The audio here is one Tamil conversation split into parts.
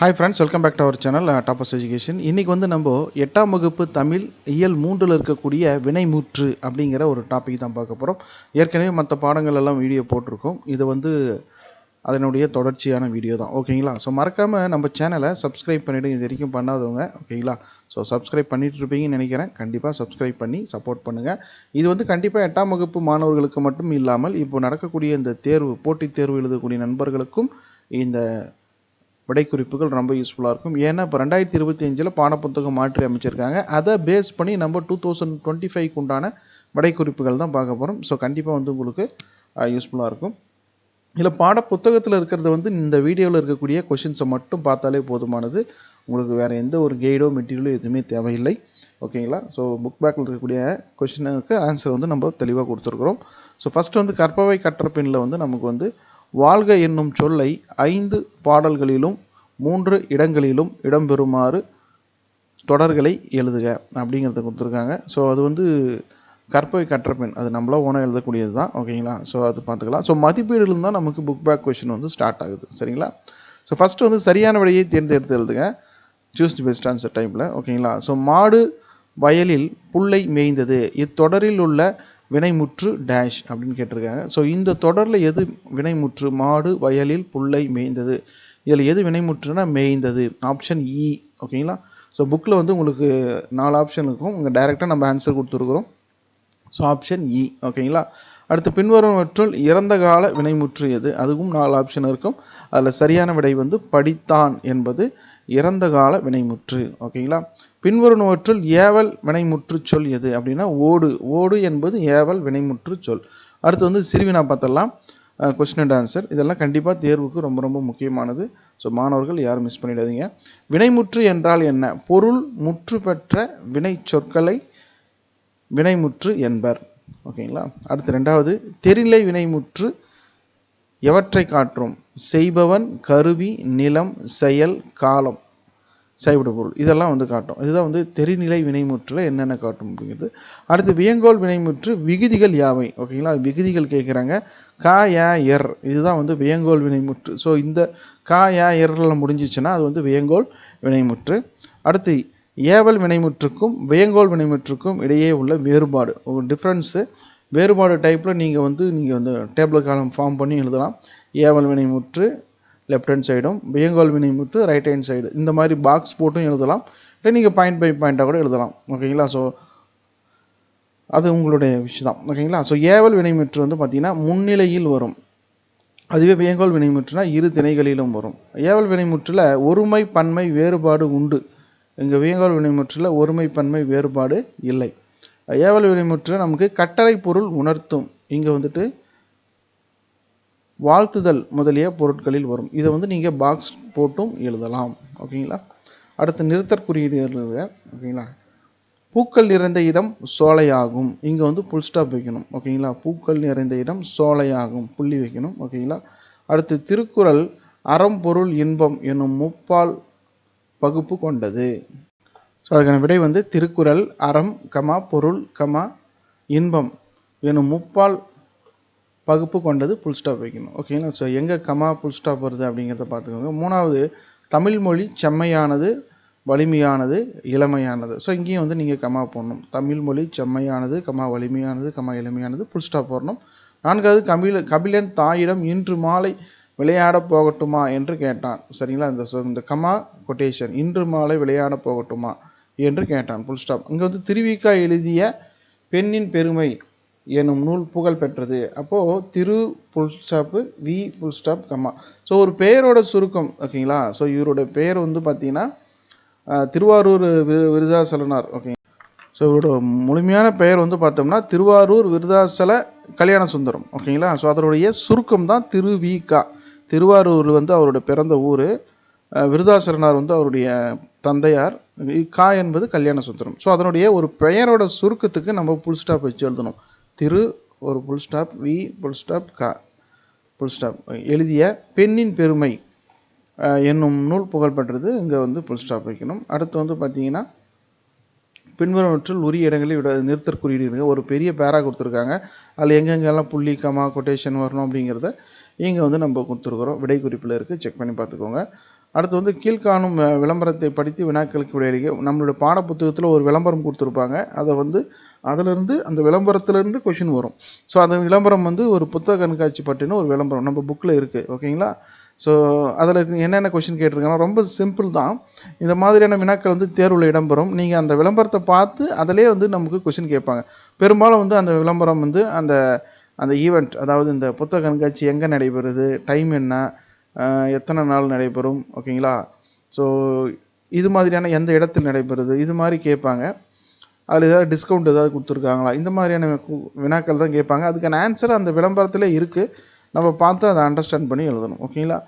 Hi friends welcome back to our channel toppers education இன்றைக்கி வந்து நம்ம எட்டாம் வகுப்பு தமிழ் இயல் மூன்றில் இருக்கக்கூடிய வினைமுற்று அப்படிங்கிற ஒரு டாபிக் தான் பார்க்க போகிறோம் ஏற்கனவே மற்ற பாடங்கள் எல்லாம் வீடியோ போட்டிருக்கோம். இது வந்து அதனுடைய தொடர்ச்சியான வீடியோ தான். ஓகேங்களா ஸோ மறக்காமல் நம்ம சேனலை சப்ஸ்கிரைப் பண்ணிவிடுங்க இது வரைக்கும் பண்ணாதவங்க ஓகேங்களா ஸோ சப்ஸ்கிரைப் பண்ணிட்டு இருப்பீங்கன்னு நினைக்கிறேன். கண்டிப்பாக சப்ஸ்கிரைப் பண்ணி சப்போர்ட் பண்ணுங்கள் இது வந்து கண்டிப்பாக எட்டாம் வகுப்பு மாணவர்களுக்கு மட்டும் இல்லாமல் இப்போ நடக்கக்கூடிய இந்த தேர்வு போட்டித் தேர்வு எழுதக்கூடிய நண்பர்களுக்கும் இந்த விடைக்குறிப்புகள் ரொம்ப யூஸ்ஃபுல்லாக இருக்கும். ஏன்னா இப்போ ரெண்டாயிரத்தி இருபத்தி அஞ்சில் பாடப்புத்தகம் மாற்றி அமைச்சிருக்காங்க. அதை பேஸ் பண்ணி நம்ம டூ தௌசண்ட் டுவெண்ட்டி ஃபைவ்க்கு உண்டான விடைக்குறிப்புகள் தான் பார்க்க போகிறோம் ஸோ கண்டிப்பாக வந்து உங்களுக்கு யூஸ்ஃபுல்லாக இருக்கும். இதில் பாடப்புத்தகத்தில் இருக்கிறது வந்து இந்த வீடியோவில் இருக்கக்கூடிய கொஷின்ஸை மட்டும் பார்த்தாலே போதுமானது. உங்களுக்கு வேறு எந்த ஒரு கைடோ மெட்டீரியலோ எதுவுமே தேவையில்லை. ஓகேங்களா ஸோ புக் பேக்கில் இருக்கக்கூடிய கொஷினுக்கு ஆன்சர் வந்து நம்ம தெளிவாக கொடுத்துருக்குறோம். ஸோ ஃபஸ்ட்டு வந்து கற்பவை கற்ற பின்னில் வந்து நமக்கு வந்து வாழ்க என்னும் சொல்லை ஐந்து பாடல்களிலும் மூன்று இடங்களிலும் இடம்பெறுமாறு தொடர்களை எழுதுக அப்படிங்கிறத கொடுத்துருக்காங்க. ஸோ அது வந்து கற்பவை கற்றபின் அது நம்மளா ஓனாக எழுதக்கூடியது தான். ஓகேங்களா ஸோ அது பார்த்துக்கலாம். ஸோ மதிப்பீடுல தான் நமக்கு புக் பேக் கொஷின் வந்து ஸ்டார்ட் ஆகுது. சரிங்களா? ஸோ ஃபஸ்ட்டு வந்து சரியான விடையை தேர்ந்தெடுத்து எழுதுங்க சூஸ் தி பெஸ்ட் ஆன்சர் டைமில் ஓகேங்களா ஸோ மாடு வயலில் புல்லை மேய்ந்தது. இத்தொடரில் உள்ள வினைமுற்று டேஷ் அப்படின்னு கேட்டிருக்காங்க. ஸோ இந்த தொடரில் எது வினைமுற்று? மாடு வயலில் புல்லை மேய்ந்தது. இதில் எது வினைமுற்றுனா மேய்ந்தது? ஆப்ஷன் இ ஓகேங்களா ஸோ புக்கில் வந்து உங்களுக்கு நாலு ஆப்ஷன் இருக்கும். உங்கள் டைரெக்டாக நம்ம ஆன்சர் கொடுத்துருக்குறோம். ஸோ ஆப்ஷன் இ ஓகேங்களா அடுத்து பின்வருவற்றுள் இறந்த கால வினைமுற்று எது? அதுவும் நாலு ஆப்ஷன் இருக்கும். அதில் சரியான விடை வந்து படித்தான் என்பது இறந்த கால வினைமுற்று ஓகேங்களா பின்வருவற்றுள் ஏவல் வினைமுற்று சொல் எது? அப்படின்னா ஓடு. ஓடு என்பது ஏவல் வினைமுற்று சொல். அடுத்து வந்து சிறுவினா பார்த்தலாம் கொஸ்டின் அண்ட் ஆன்சர் இதெல்லாம் கண்டிப்பாக தேர்வுக்கு ரொம்ப ரொம்ப முக்கியமானது. ஸோ மாணவர்கள் யாரும் மிஸ் பண்ணிடாதீங்க. வினைமுற்று என்றால் என்ன? பொருள் முற்று பெற்ற வினை சொற்களை வினைமுற்று என்பர். ஓகேங்களா? அடுத்து ரெண்டாவது தெரிநிலை வினைமுற்று எவற்றை காற்றும் செய்பவன் கருவி நிலம் செயல் காலம். சைபுட பொருள். இதெல்லாம் வந்து காட்டும். இதுதான் வந்து தெரிநிலை வினைமுற்றில் என்னென்ன காட்டும் அப்படிங்கிறது. அடுத்து வியங்கோல் வினைமுற்று விகுதிகள் யாவை? ஓகேங்களா? விகுதிகள் கேட்குறாங்க. கா யா எர். இதுதான் வந்து வியங்கோல் வினைமுற்று. ஸோ இந்த கா யா எர்ல முடிஞ்சிச்சுன்னா அது வந்து வியங்கோல் வினைமுற்று. அடுத்து ஏவல் வினைமுற்றுக்கும் வியங்கோல் வினைமுற்றுக்கும் இடையே உள்ள வேறுபாடு. ஒரு டிஃப்ரென்ஸு வேறுபாடு டைப்பில் நீங்கள் வந்து நீங்கள் வந்து டேபிள் காலம் ஃபார்ம் பண்ணி எழுதலாம். ஏவல் வினைமுற்று லெஃப்ட் ஹேண்ட் சைடும் வியங்கோல் வினைமுற்று ரைட் ஹேண்ட் சைடு இந்த மாதிரி பாக்ஸ் போட்டும் எழுதலாம். இல்லை நீங்கள் பாயிண்ட் பை பாயிண்ட்டாக கூட எழுதலாம். ஓகேங்களா ஸோ அது உங்களுடைய விஷயம் தான். ஓகேங்களா ஸோ ஏவல் வினைமுற்று வந்து பார்த்திங்கன்னா முன்னிலையில் வரும். அதுவே வியங்கோல் வினைமுற்றுனா இரு திணைகளிலும் வரும். ஏவல் வினைமுற்றில் ஒருமை பன்மை வேறுபாடு உண்டு. இங்கே வியங்கோல் வினைமுற்றில் ஒருமை பன்மை வேறுபாடு இல்லை. ஏவல் வினைமுற்றில் நமக்கு கட்டளை பொருள் உணர்த்தும். இங்கே வந்துட்டு வாழ்த்துதல் முதலிய பொருட்களில் வரும். இதை வந்து நீங்கள் பாக்ஸ் போட்டும் எழுதலாம். ஓகேங்களா? அடுத்து நிறுத்தற் குறியீடு ஓகேங்களா? பூக்கள் நிறைந்த இடம் சோலையாகும். இங்கே வந்து புல் ஸ்டாப் வைக்கணும். ஓகேங்களா? பூக்கள் நிறைந்த இடம் சோலையாகும். புள்ளி வைக்கணும். ஓகேங்களா? அடுத்து திருக்குறள் அறம் பொருள் இன்பம் என்னும் முப்பால் பகுப்பு கொண்டது. ஸோ அதுக்கான விடை வந்து திருக்குறள் அறம் கமா பொருள் கமா இன்பம் எனும் முப்பால் பகுப்பு கொண்டது புல் ஸ்டாப் வைக்கணும். ஓகேங்களா ஸோ எங்கே கமா புல் ஸ்டாப் வருது அப்படிங்கிறத பார்த்துக்கோங்க. மூணாவது தமிழ் மொழி செம்மையானது வலிமையானது இளமையானது. ஸோ இங்கேயும் வந்து நீங்கள் கமா போடணும். தமிழ் மொழி செம்மையானது கமா வலிமையானது கமா இளமையானது புல் ஸ்டாப் போடணும். நான்காவது கபில கபிலன் தாயிடம் இன்று மாலை விளையாட போகட்டுமா என்று கேட்டான். சரிங்களா? இந்த இந்த கமா கொட்டேஷன் இன்று மாலை விளையாட போகட்டுமா என்று கேட்டான். புல் ஸ்டாப் இங்கே வந்து திருவிக்கா எழுதிய பெண்ணின் பெருமை எனும் நூல் புகழ் பெற்றது. அப்போது Thiru full stop V full stop கம்மா. ஸோ ஒரு பெயரோட சுருக்கம் ஓகேங்களா? ஸோ இவரோட பெயர் வந்து பார்த்தீங்கன்னா Thiruvarur V Viruthachalanar okay so இவரோட முழுமையான பெயர் வந்து பார்த்தோம்னா திருவாரூர் விருதாசல கல்யாண சுந்தரம் ஓகேங்களா? ஸோ அதனுடைய சுருக்கம் தான் திருவிகா திருவாரூர் வந்து அவரோட பிறந்த ஊர். விருதாசலனார் வந்து அவருடைய தந்தையார். கா என்பது கல்யாண சுந்தரம். ஸோ அதனுடைய ஒரு பெயரோட சுருக்கத்துக்கு நம்ம புல் ஸ்டாப் வச்சு எழுதணும். திரு ஒரு full stop V full stop கா புல் ஸ்டாப் எழுதிய பெண்ணின் பெருமை என்னும் நூல் புகழ்பெற்றது இங்கே வந்து புல் ஸ்டாப் வைக்கணும். அடுத்து வந்து பார்த்தீங்கன்னா பின்வருவற்றில் உரிய இடங்களில் விட நிறுத்தற் குறியீடுங்க. ஒரு பெரிய பேரா கொடுத்துருக்காங்க. அதில் எங்கெங்கெல்லாம் புள்ளி கமா கொட்டேஷன் வரணும் அப்படிங்கிறத இங்கே வந்து நம்ம கொடுத்துருக்குறோம். விடை குறிப்பில் இருக்குது செக் பண்ணி பார்த்துக்கோங்க. அடுத்து வந்து கீழ்காணும் விளம்பரத்தை படித்து வினாக்களுக்கு விடையளிக்க நம்மளுடைய பாடப்புத்தகத்தில் ஒரு விளம்பரம் கொடுத்துருப்பாங்க. அதை வந்து அதிலிருந்து அந்த விளம்பரத்துலேருந்து கொஷின் வரும். ஸோ அந்த விளம்பரம் வந்து ஒரு புத்தக கண்காட்சி பற்றின ஒரு விளம்பரம். நம்ம புக்கில் இருக்குது ஓகேங்களா ஸோ அதில் என்னென்ன கொஷின் கேட்டிருக்காங்கன்னா ரொம்ப சிம்பிள் தான். இந்த மாதிரியான வினாக்கள் வந்து தேர்வில் இடம்பெறும். நீங்கள் அந்த விளம்பரத்தை பார்த்து அதிலே வந்து நமக்கு கொஷின் கேட்பாங்க. பெரும்பாலும் வந்து அந்த விளம்பரம் வந்து அந்த அந்த ஈவெண்ட் அதாவது இந்த புத்தக கண்காட்சி எங்கே நடைபெறுது டைம் என்ன எத்தனை நாள் நடைபெறும்? ஓகேங்களா? ஸோ இது மாதிரியான எந்த இடத்தில் நடைபெறுது? இது மாதிரி கேட்பாங்க. அதில் ஏதாவது டிஸ்கவுண்ட் ஏதாவது கொடுத்துருக்காங்களா? இந்த மாதிரியான கு- வினாக்கள் தான் கேட்பாங்க. அதுக்கான ஆன்சர் அந்த விளம்பரத்தில் இருக்குது நம்ம பார்த்து அதை அண்டர்ஸ்டாண்ட் பண்ணி எழுதணும். ஓகேங்களா?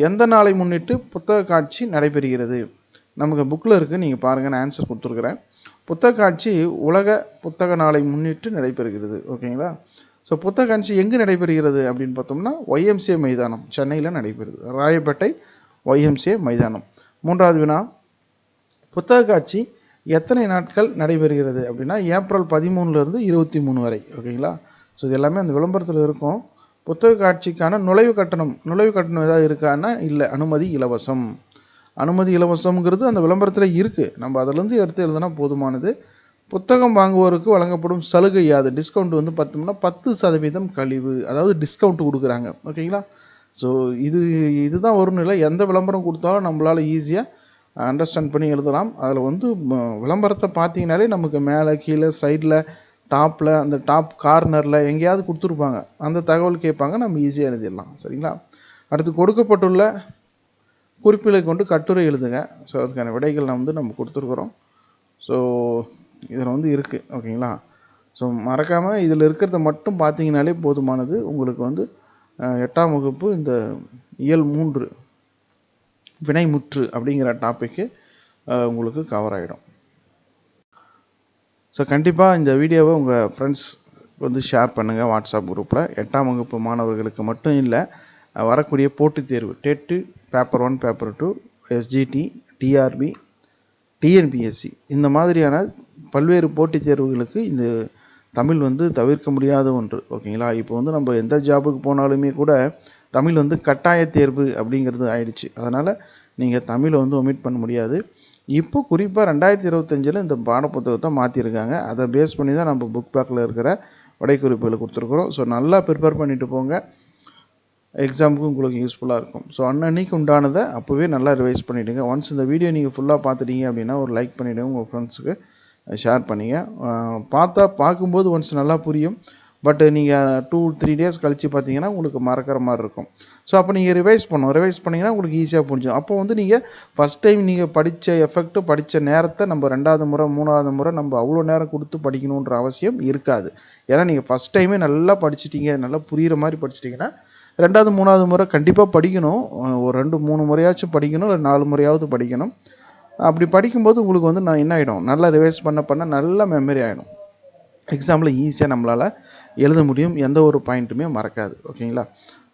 எந்த நாளை முன்னிட்டு புத்தக காட்சி நடைபெறுகிறது? நமக்கு புக்கில் இருக்குது நீங்கள் பாருங்கள் நான் ஆன்சர் கொடுத்துருக்குறேன். புத்தக காட்சி உலக புத்தக நாளை முன்னிட்டு நடைபெறுகிறது. ஓகேங்களா? ஸோ புத்தக காட்சி எங்கே நடைபெறுகிறது அப்படின்னு பார்த்தோம்னா ஒய்எம்சிஏ மைதானம் சென்னையில் நடைபெறுது. ராயப்பேட்டை ஒய்எம்சிஏ மைதானம். மூன்றாவது வினா புத்தக காட்சி எத்தனை நாட்கள் நடைபெறுகிறது அப்படின்னா ஏப்ரல் பதிமூணுலேருந்து இருபத்தி மூணு வரை ஓகேங்களா? ஸோ இது எல்லாமே அந்த விளம்பரத்தில் இருக்கும். புத்தக காட்சிக்கான நுழைவு கட்டணம் நுழைவு கட்டணம் ஏதாவது இருக்கான்னா இல்லை அனுமதி இலவசம். அனுமதி இலவசங்கிறது அந்த விளம்பரத்தில் இருக்குது நம்ம அதிலேருந்து எடுத்து எழுதுனா போதுமானது. புத்தகம் வாங்குவோருக்கு வழங்கப்படும் சலுகை யாது? டிஸ்கவுண்ட் வந்து பார்த்தோம்னா பத்து சதவீதம் கழிவு அதாவது டிஸ்கவுண்ட் கொடுக்குறாங்க. ஓகேங்களா? ஸோ இது இதுதான் ஒரு நிலை. எந்த விளம்பரம் கொடுத்தாலும் நம்மளால் ஈஸியாக அண்டர்ஸ்டாண்ட் பண்ணி எழுதலாம். அதில் வந்து விளம்பரத்தை பார்த்தீங்கனாலே நமக்கு மேலே கீழே சைடில் டாப்பில் அந்த டாப் கார்னரில் எங்கேயாவது கொடுத்துருப்பாங்க. அந்த தகவல் கேட்பாங்க. நம்ம ஈஸியாக எழுதிடலாம். சரிங்களா? அடுத்து கொடுக்கப்பட்டுள்ள குறிப்புகளை கொண்டு கட்டுரை எழுதுங்க. ஸோ அதுக்கான விடைகள் நான் வந்து நம்ம கொடுத்துருக்குறோம். ஸோ இதில் வந்து இருக்குது ஓகேங்களா? ஸோ மறக்காமல் இதில் இருக்கிறத மட்டும் பார்த்தீங்கனாலே போதுமானது. உங்களுக்கு வந்து எட்டாம் வகுப்பு இந்த இயல் மூன்று வினைமுற்று அப்படிங்கிற டாப்பிக்கு உங்களுக்கு கவர் ஆகிடும் ஸோ கண்டிப்பாக இந்த வீடியோவை உங்கள் ஃப்ரெண்ட்ஸ் வந்து ஷேர் பண்ணுங்கள் வாட்ஸ்அப் குரூப்பில் எட்டாம் வகுப்பு மாணவர்களுக்கு மட்டும் இல்லை வரக்கூடிய போட்டித் தேர்வு TET paper one paper two SGT TRB TNPSC. இந்த மாதிரியான பல்வேறு போட்டித் தேர்வுகளுக்கு இந்த தமிழ் வந்து தவிர்க்க முடியாத ஒன்று ஓகேங்களா? இப்போ வந்து நம்ம எந்த ஜாபுக்கு போனாலுமே கூட தமிழ் வந்து கட்டாய தேர்வு அப்படிங்கிறது ஆயிடுச்சு. அதனால் நீங்கள் தமிழை வந்து ஒமிட் பண்ண முடியாது. இப்போ குறிப்பாக ரெண்டாயிரத்தி இருபத்தஞ்சில் இந்த பாடப்புத்தகத்தை மாற்றிருக்காங்க அதை பேஸ் பண்ணி தான் நம்ம புக் பேக்கில் இருக்கிற விடைக்குறிப்புகளை கொடுத்துருக்குறோம். ஸோ நல்லா ப்ரிப்பேர் பண்ணிட்டு போங்க. எக்ஸாமுக்கும் உங்களுக்கு யூஸ்ஃபுல்லாக இருக்கும். ஸோ அன்னன்னைக்கு உண்டானதை அப்போவே நல்லா ரிவைஸ் பண்ணிவிடுங்க ஒன்ஸ் இந்த வீடியோ நீங்கள் ஃபுல்லாக பார்த்துட்டீங்க அப்படின்னா ஒரு லைக் பண்ணிவிடுங்க உங்கள் ஃப்ரெண்ட்ஸுக்கு ஷேர் பண்ணிங்க. பார்த்தா பார்க்கும்போது ஒன்ஸ் நல்லா புரியும். பட் நீங்கள் டூ த்ரீ டேஸ் கழித்து பார்த்தீங்கன்னா உங்களுக்கு மறக்கிற மாதிரி இருக்கும். ஸோ அப்போ நீங்கள் ரிவைஸ் பண்ணணும். ரிவைஸ் பண்ணிங்கன்னா உங்களுக்கு ஈஸியாக புரிஞ்சிடும் அப்போ வந்து நீங்கள் ஃபஸ்ட் டைம் நீங்கள் படித்த எஃபெக்ட்டு படித்த நேரத்தை நம்ம ரெண்டாவது முறை மூணாவது முறை நம்ம அவ்வளோ நேரம் கொடுத்து படிக்கணுன்ற அவசியம் இருக்காது. ஏன்னா நீங்கள் ஃபஸ்ட் டைமே நல்லா படிச்சிட்டிங்க நல்லா புரிகிற மாதிரி படிச்சிட்டிங்கன்னா ரெண்டாவது மூணாவது முறை கண்டிப்பாக படிக்கணும். ஒரு ரெண்டு மூணு முறையாச்சும் படிக்கணும் இல்லை நாலு முறையாவது படிக்கணும். அப்படி படிக்கும்போது உங்களுக்கு வந்து நான் என்ன ஆகிடும் நல்லா ரிவைஸ் பண்ண பண்ண நல்ல மெமரி ஆகிடும் எக்ஸாமில் ஈஸியாக நம்மளால் எழுத முடியும். எந்த ஒரு பாயிண்ட்டுமே மறக்காது. ஓகேங்களா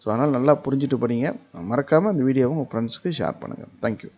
ஸோ அதனால் நல்லா புரிஞ்சுட்டு படிங்க. மறக்காமல் இந்த வீடியோவை உங்கள் ஃப்ரெண்ட்ஸுக்கு ஷேர் பண்ணுங்கள் தேங்க்யூ